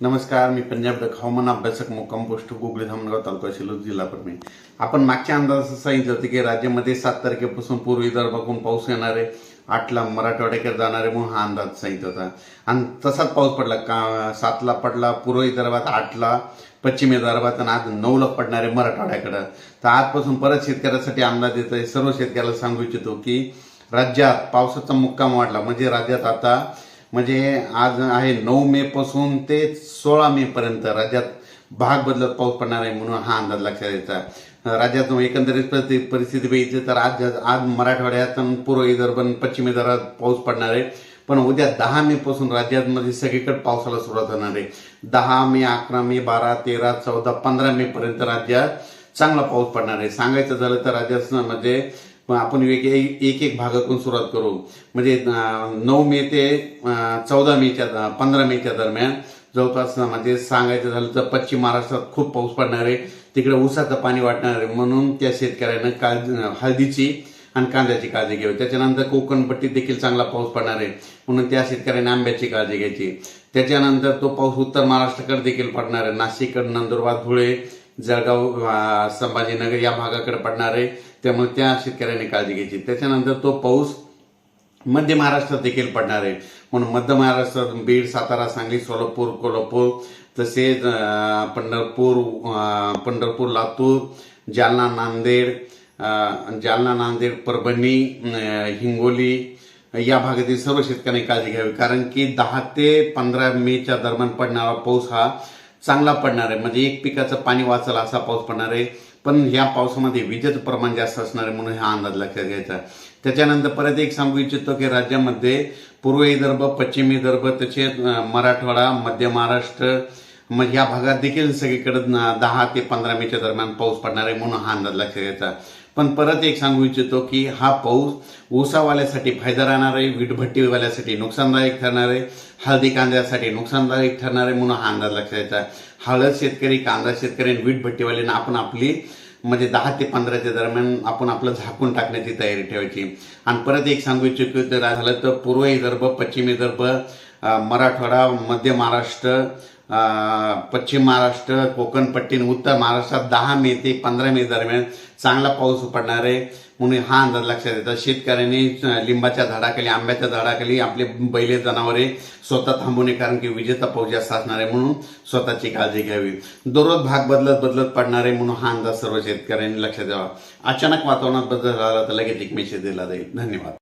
नमस्कार मी पंजाब डक हवामान अभ्यासक मुक्काम पोस्ट गुगली धामणगाव तालुका शिलोद जिल्हा परभणी. आपण मागच्या अंदाजात सांगितलं होतं की राज्यामध्ये सात तारखेपासून पूर्व विदर्भाकडून पाऊस येणार आहे आठला मराठवाड्याकडे जाणार आहे म्हणून हा अंदाज सांगितला होता. आणि तसाच पाऊस पडला का सातला पडला पूर्व विदर्भात आठला पश्चिम विदर्भात आणि आज नऊला पडणार आहे मराठवाड्याकडं. तर आजपासून परत शेतकऱ्यासाठी अंदाज येत आहे सर्व शेतकऱ्याला सांगू इच्छितो की राज्यात पावसाचा मुक्काम वाढला. म्हणजे राज्यात आता म्हणजे आज आहे नऊ मे पासून ते सोळा मे पर्यंत राज्यात भाग बदलत पाऊस पडणार आहे म्हणून हा अंदाज लक्षात यायचा राज्यात एकंदरीत परिस्थिती बघितली तर आज आज मराठवाड्यात पूर्व विदर्भ पश्चिम विदर्भात पाऊस पडणार आहे. पण उद्या दहा मे पासून राज्यामध्ये सगळीकडे पावसाला सुरुवात होणार आहे. दहा मे अकरा मे बारा तेरा चौदा पंधरा मे पर्यंत राज्यात चांगला पाऊस पडणार आहे. सांगायचं झालं तर राज्यात म्हणजे मग आपण एक एक एक भागातून सुरुवात करू. म्हणजे नऊ मे ते चौदा मेच्या पंधरा मेच्या दरम्यान जवळपास म्हणजे सांगायचं झालं तर पश्चिम महाराष्ट्रात खूप पाऊस पडणार आहे. तिकडे ऊसाचं पाणी वाटणार आहे. म्हणून त्या शेतकऱ्यानं काळजी हळदीची आणि कांद्याची काळजी घ्यावी. त्याच्यानंतर कोकणपट्टीत देखील चांगला पाऊस पडणार आहे. म्हणून त्या शेतकऱ्याने आंब्याची काळजी घ्यायची. त्याच्यानंतर तो पाऊस उत्तर महाराष्ट्राकडे देखील पडणार आहे. नाशिककडे नंदुरबार धुळे जळगाव संभाजीनगर या भागाकडे पडणार आहे. त्यामुळे त्या शेतकऱ्यांनी काळजी घ्यायची. त्याच्यानंतर तो पाऊस मध्य महाराष्ट्रात देखील पडणार आहे. म्हणून मध्य महाराष्ट्रात बीड सातारा सांगली सोलापूर कोल्हापूर तसेच पंढरपूर पंढरपूर लातूर जालना नांदेड जालना नांदेड परभणी हिंगोली या भागातील सर्व शेतकऱ्यांनी काळजी घ्यावी. कारण की दहा ते पंधरा मेच्या दरम्यान पडणारा पाऊस हा चांगला पडणार आहे. म्हणजे एक पिकाचं पाणी वाचल असा पाऊस पडणार आहे. पण या पावसामध्ये विजेचं प्रमाण जास्त असणार आहे म्हणून हा अंदाज लक्षात घ्यायचा त्याच्यानंतर परत एक सांगू इच्छितो की राज्यामध्ये पूर्व विदर्भ पश्चिम विदर्भ तसेच मराठवाडा मध्य महाराष्ट्र मग या भागात देखील सगळीकडं दहा ते पंधरा मेच्या दरम्यान पाऊस पडणार आहे म्हणून हा अंदाज लक्षात घ्यायचा. पण परत एक सांगू इच्छितो की हा पाऊस ऊसावाल्यासाठी फायदा राहणार आहे वीटभट्टीवाल्यासाठी नुकसानदायक ठरणार आहे हळदी कांद्यासाठी नुकसानदायक ठरणार आहे म्हणून हा अंदाज लक्षात घ्यायचा. हळद शेतकरी कांदा शेतकरी आणि वीट भट्टीवाल्यांना आपण आपली म्हणजे दहा ते पंधराच्या दरम्यान आपण आपलं झाकून टाकण्याची तयारी ठेवायची. आणि परत एक सांगू इच्छितो तर झालं तर पूर्व विदर्भ पश्चिम विदर्भ मराठवाडा मध्य महाराष्ट्र पश्चिम महाराष्ट्र कोकणपट्टी आणि उत्तर महाराष्ट्रात दहा मे ते पंधरा मे दरम्यान चांगला पाऊस पडणार आहे. म्हणून हा अंदाज लक्षात येतात शेतकऱ्यांनी लिंबाच्या झाडाखाली आंब्याच्या झाडाखाली आपले बैले जनावरे स्वतः थांबू नये कारण की विजेचा पाऊस जास्त असणार आहे म्हणून स्वतःची काळजी घ्यावी. दररोज भाग बदलत बदलत पडणार आहे म्हणून हा अंदाज सर्व शेतकऱ्यांनी लक्षात द्यावा अचानक वातावरणात बदल झाला तर लगेच एक मेसेज दिला जाईल. धन्यवाद.